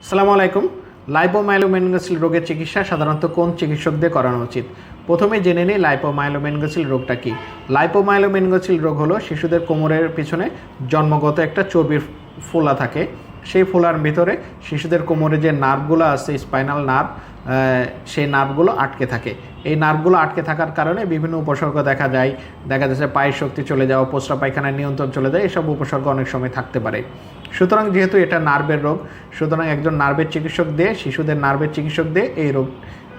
আসসালামু আলাইকুম। লাইপোমাইলোমেনগাসিল রোগের চিকিৎসা সাধারণত কোন চিকিৎসকদের করানো উচিত? প্রথমে জেনে নিই লাইপোমাইলোমেনগাসিল রোগটা কি। লাইপোমাইলোমেনগাসিল রোগ হলো শিশুদের কোমরের পিছনে জন্মগত একটা চর্বির ফোলা থাকে। সেই ফোলার ভিতরে শিশুদের কোমরে যে নার্ভগুলো আছে স্পাইনাল নার্ভ সেই নার্ভগুলো আটকে থাকে। এই নার্ভগুলো আটকে থাকার কারণে বিভিন্ন উপসর্গ দেখা যায়। দেখা যাচ্ছে পায়ের শক্তি চলে যাওয়া প্রস্রাব পায়খানার নিয়ন্ত্রণ চলে যায়, এসব উপসর্গ অনেক সময় থাকতে পারে। সুতরাং যেহেতু এটা নার্ভের রোগ, সুতরাং একজন নার্ভের চিকিৎসক দিয়ে, শিশুদের নার্ভের চিকিৎসক দিয়ে এই রোগ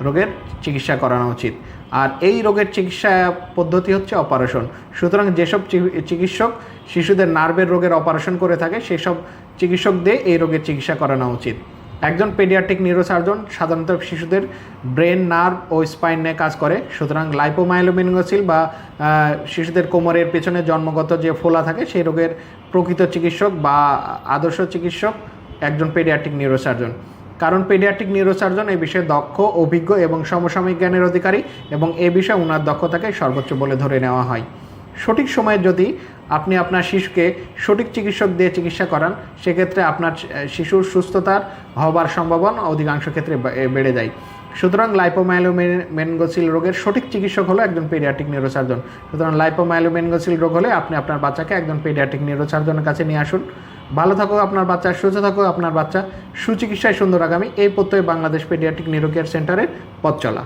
রোগের চিকিৎসা করানো উচিত। আর এই রোগের চিকিৎসা পদ্ধতি হচ্ছে অপারেশন। সুতরাং যেসব চিকিৎসক শিশুদের নার্ভের রোগের অপারেশন করে থাকে, সেসব চিকিৎসক দিয়ে এই রোগের চিকিৎসা করানো উচিত। একজন পেডিয়াট্রিক নিউরোসার্জন সাধারণত শিশুদের ব্রেন, নার্ভ ও স্পাইন নিয়ে কাজ করে। সুতরাং লাইপোমাইলোমিনগোসিল বা শিশুদের কোমরের পেছনে জন্মগত যে ফোলা থাকে, সেই রোগের প্রকৃত চিকিৎসক বা আদর্শ চিকিৎসক একজন পেডিয়াট্রিক নিউরোসার্জন। কারণ পেডিয়াট্রিক নিউরোসার্জন এই বিষয়ে দক্ষ, অভিজ্ঞ এবং সমসাময়িক জ্ঞানের অধিকারী এবং এ বিষয়ে ওনার দক্ষতাকে সর্বোচ্চ বলে ধরে নেওয়া হয়। সঠিক সময়ে যদি আপনি আপনার শিশুকে সঠিক চিকিৎসক দিয়ে চিকিৎসা করান, সেক্ষেত্রে আপনার শিশুর সুস্থতার হবার সম্ভাবনা অধিকাংশ ক্ষেত্রে বেড়ে যায়। সুতরাং লাইপোমাইলোমেনগোসিল রোগের সঠিক চিকিৎসক হলো একজন পেডিয়াট্রিক নিউরোসার্জন। সুতরাং লাইপোমাইলোমেনগোসিল রোগ হলে আপনি আপনার বাচ্চাকে একজন পেডিয়াট্রিক নিউরোসার্জনের কাছে নিয়ে আসুন। ভালো থাকো আপনার বাচ্চা, সুস্থ থাকো আপনার বাচ্চা। সুচিকিৎসায় সুন্দর আগামী। এই প্রত্যয় বাংলাদেশ পেডিয়াট্রিক নিউরো কেয়ার সেন্টারের পথ চলা।